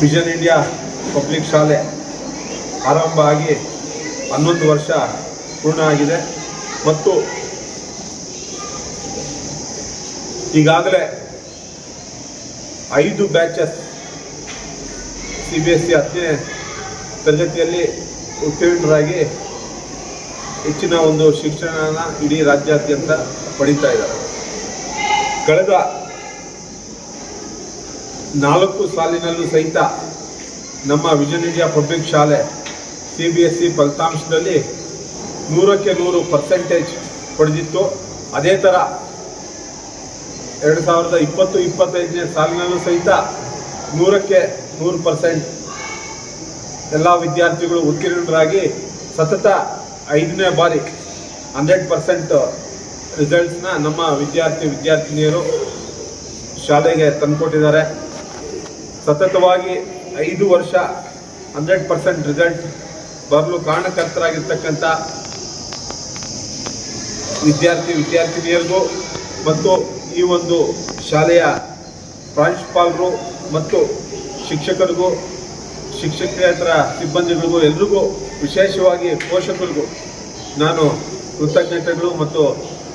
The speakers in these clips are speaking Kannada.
ವಿಷನ್ ಇಂಡಿಯಾ ಪಬ್ಲಿಕ್ ಶಾಲೆ ಆರಂಭ ಆಗಿ ಹನ್ನೊಂದು ವರ್ಷ ಪೂರ್ಣ ಆಗಿದೆ. ಮತ್ತು ಈಗಾಗಲೇ ಐದು batches C B S C ಹತ್ತನೇ ತರಗತಿಯಲ್ಲಿ ಉತ್ತೀರ್ಣರಾಗಿ ಹೆಚ್ಚಿನ ಒಂದು ಶಿಕ್ಷಣನ ಇಡೀ ರಾಜ್ಯಾದ್ಯಂತ ಪಡೀತಾ ಇದ್ದಾರೆ. ಕಳೆದ ನಾಲ್ಕು ಸಾಲಿನಲ್ಲೂ ಸಹಿತ ನಮ್ಮ ವಿಜನ್ ಇಂಡಿಯಾ ಪಬ್ಲಿಕ್ ಶಾಲೆ ಸಿ ಬಿ ಎಸ್ ಸಿ ಫಲಿತಾಂಶದಲ್ಲಿ ನೂರಕ್ಕೆ ನೂರು ಪರ್ಸೆಂಟೇಜ್ ಪಡೆದಿತ್ತು. ಅದೇ ಥರ ಎರಡು ಸಾವಿರದ ಇಪ್ಪತ್ತು, ಇಪ್ಪತ್ತೈದನೇ ಸಾಲಿನಲ್ಲೂ ಸಹಿತ ನೂರಕ್ಕೆ ನೂರು ಪರ್ಸೆಂಟ್ ಎಲ್ಲ ವಿದ್ಯಾರ್ಥಿಗಳು ಉತ್ತೀರ್ಣರಾಗಿ ಸತತ ಐದನೇ ಬಾರಿ ಹಂಡ್ರೆಡ್ ಪರ್ಸೆಂಟ್ ರಿಸಲ್ಟ್ಸ್ನ ನಮ್ಮ ವಿದ್ಯಾರ್ಥಿ, ವಿದ್ಯಾರ್ಥಿನಿಯರು ಶಾಲೆಗೆ ತಂದುಕೊಟ್ಟಿದ್ದಾರೆ. ಸತತವಾಗಿ ಐದು ವರ್ಷ ಹಂಡ್ರೆಡ್ ಪರ್ಸೆಂಟ್ ರಿಸಲ್ಟ್ ಬರಲು ಕಾರಣಕರ್ತರಾಗಿರ್ತಕ್ಕಂಥ ವಿದ್ಯಾರ್ಥಿ, ವಿದ್ಯಾರ್ಥಿನಿಯರಿಗೂ ಮತ್ತು ಈ ಒಂದು ಶಾಲೆಯ ಪ್ರಾಂಶುಪಾಲರು ಮತ್ತು ಶಿಕ್ಷಕರಿಗೂ ಶಿಕ್ಷಕೇತರ ಸಿಬ್ಬಂದಿಗಳಿಗೂ, ಎಲ್ರಿಗೂ ವಿಶೇಷವಾಗಿ ಪೋಷಕರಿಗೂ ನಾನು ಕೃತಜ್ಞತೆಗಳು ಮತ್ತು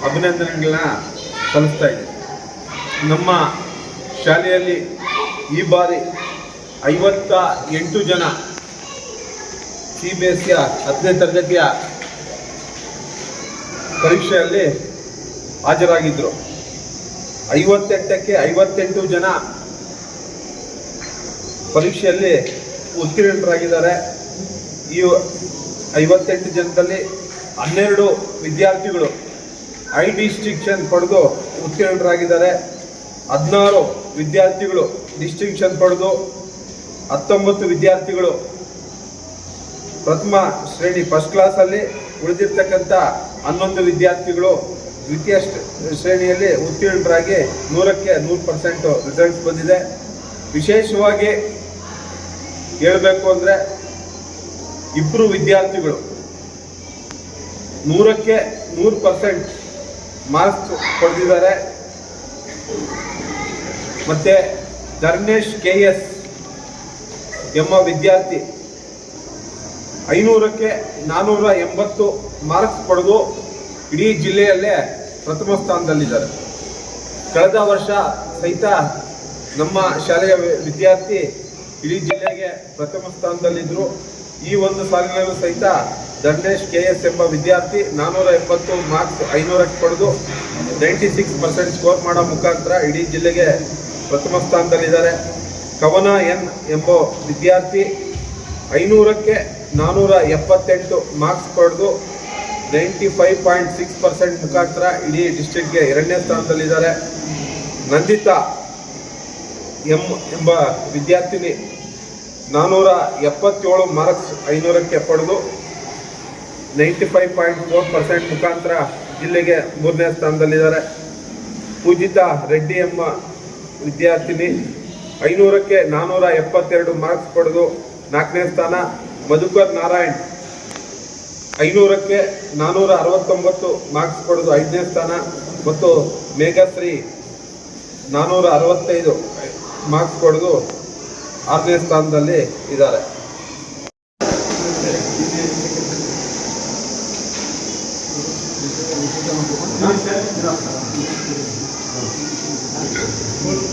ಅಭಿನಂದನೆಗಳನ್ನ ಸಲ್ಲಿಸ್ತಾ ಇದ್ದೀನಿ. ನಮ್ಮ ಶಾಲೆಯಲ್ಲಿ ಈ ಬಾರಿ ಐವತ್ತ ಎಂಟು ಜನ ಸಿ ಬಿ ಎಸ್ ಸಿಯ ಹತ್ತನೇ ತರಗತಿಯ ಪರೀಕ್ಷೆಯಲ್ಲಿ ಹಾಜರಾಗಿದ್ದರು ಐವತ್ತೆಂಟಕ್ಕೆ ಐವತ್ತೆಂಟು ಜನ ಪರೀಕ್ಷೆಯಲ್ಲಿ ಉತ್ತೀರ್ಣರಾಗಿದ್ದಾರೆ. ಈ ಐವತ್ತೆಂಟು ಜನದಲ್ಲಿ ಹನ್ನೆರಡು ವಿದ್ಯಾರ್ಥಿಗಳು ಐ ಡಿಸ್ಟಿಕ್ಷನ್ ಪಡೆದು ಉತ್ತೀರ್ಣರಾಗಿದ್ದಾರೆ. ಹದಿನಾರು ವಿದ್ಯಾರ್ಥಿಗಳು ಡಿಸ್ಟಿಂಕ್ಷನ್ ಪಡೆದು ಹತ್ತೊಂಬತ್ತು ವಿದ್ಯಾರ್ಥಿಗಳು ಪ್ರಥಮ ಶ್ರೇಣಿ ಫಸ್ಟ್ ಕ್ಲಾಸಲ್ಲಿ ಉಳಿದಿರ್ತಕ್ಕಂಥ ಹನ್ನೊಂದು ವಿದ್ಯಾರ್ಥಿಗಳು ದ್ವಿತೀಯ ಶ್ರೇ- ಶ್ರೇಣಿಯಲ್ಲಿ ಉತ್ತೀರ್ಣರಾಗಿ ನೂರಕ್ಕೆ ನೂರು ಪರ್ಸೆಂಟ್ ರಿಸಲ್ಟ್ಸ್ ಬಂದಿದೆ. ವಿಶೇಷವಾಗಿ ಹೇಳಬೇಕು ಅಂದರೆ ಇಬ್ಬರು ವಿದ್ಯಾರ್ಥಿಗಳು ನೂರಕ್ಕೆ ನೂರು ಪರ್ಸೆಂಟ್ ಮಾರ್ಕ್ಸ್ ಪಡೆದಿದ್ದಾರೆ. ಮತ್ತೆ ಧರ್ಮೇಶ್ ಕೆ ಎಸ್ ಎಂಬ ವಿದ್ಯಾರ್ಥಿ ಐನೂರಕ್ಕೆ ನಾನ್ನೂರ ಎಂಬತ್ತು ಮಾರ್ಕ್ಸ್ ಪಡೆದು ಇಡೀ ಜಿಲ್ಲೆಯಲ್ಲೇ ಪ್ರಥಮ ಸ್ಥಾನದಲ್ಲಿದ್ದಾರೆ. ಕಳೆದ ವರ್ಷ ಸಹಿತ ನಮ್ಮ ಶಾಲೆಯ ವಿದ್ಯಾರ್ಥಿ ಇಡೀ ಜಿಲ್ಲೆಗೆ ಪ್ರಥಮ ಸ್ಥಾನದಲ್ಲಿದ್ದರು. ಈ ಒಂದು ಸಾಲಿನಲ್ಲೂ ಸಹಿತ ಧರ್ಮೇಶ್ ಕೆ ಎಸ್ ಎಂಬ ವಿದ್ಯಾರ್ಥಿ ನಾನ್ನೂರ ಎಪ್ಪತ್ತು ಮಾರ್ಕ್ಸ್ ಐನೂರಕ್ಕೆ ಪಡೆದು ನೈಂಟಿ ಸಿಕ್ಸ್ ಪರ್ಸೆಂಟ್ ಸ್ಕೋರ್ ಮಾಡೋ ಮುಖಾಂತರ ಇಡೀ ಜಿಲ್ಲೆಗೆ ಪ್ರಥಮ ಸ್ಥಾನದಲ್ಲಿದ್ದಾರೆ. ಕವನ ಎನ್ ಎಂಬ ವಿದ್ಯಾರ್ಥಿ ಐನೂರಕ್ಕೆ ನಾನ್ನೂರ ಎಪ್ಪತ್ತೆಂಟು ಮಾರ್ಕ್ಸ್ ಪಡೆದು ninety five point six percent ಮುಖಾಂತರ ಇಡೀ ಡಿಸ್ಟ್ರಿಕ್ಟ್ಗೆ ಎರಡನೇ ಸ್ಥಾನದಲ್ಲಿದ್ದಾರೆ. ನಂದಿತಾ ಎಂ ಎಂಬ ವಿದ್ಯಾರ್ಥಿನಿ ನಾನ್ನೂರ ಎಪ್ಪತ್ತೇಳು ಮಾರ್ಕ್ಸ್ ಐನೂರಕ್ಕೆ ಪಡೆದು ninety five point four percent ಮುಖಾಂತರ ಜಿಲ್ಲೆಗೆ ಮೂರನೇ ಸ್ಥಾನದಲ್ಲಿದ್ದಾರೆ. ಪೂಜಿತಾ ರೆಡ್ಡಿ ಎಂಬ ವಿದ್ಯಾರ್ಥಿನಿ ಐನೂರಕ್ಕೆ ನಾನ್ನೂರ ಎಪ್ಪತ್ತೆರಡು ಮಾರ್ಕ್ಸ್ ಪಡೆದು ನಾಲ್ಕನೇ ಸ್ಥಾನ ಮಧುಕರ್ ನಾರಾಯಣ್. ಐನೂರಕ್ಕೆ ನಾನ್ನೂರ ಅರವತ್ತೊಂಬತ್ತು ಮಾರ್ಕ್ಸ್ ಪಡೆದು ಐದನೇ ಸ್ಥಾನ ಮತ್ತು ಮೇಘಶ್ರೀ ನಾನ್ನೂರ ಅರವತ್ತೈದು ಮಾರ್ಕ್ಸ್ ಪಡೆದು ಆರನೇ ಸ್ಥಾನದಲ್ಲಿ ಇದ್ದಾರೆ. Okay.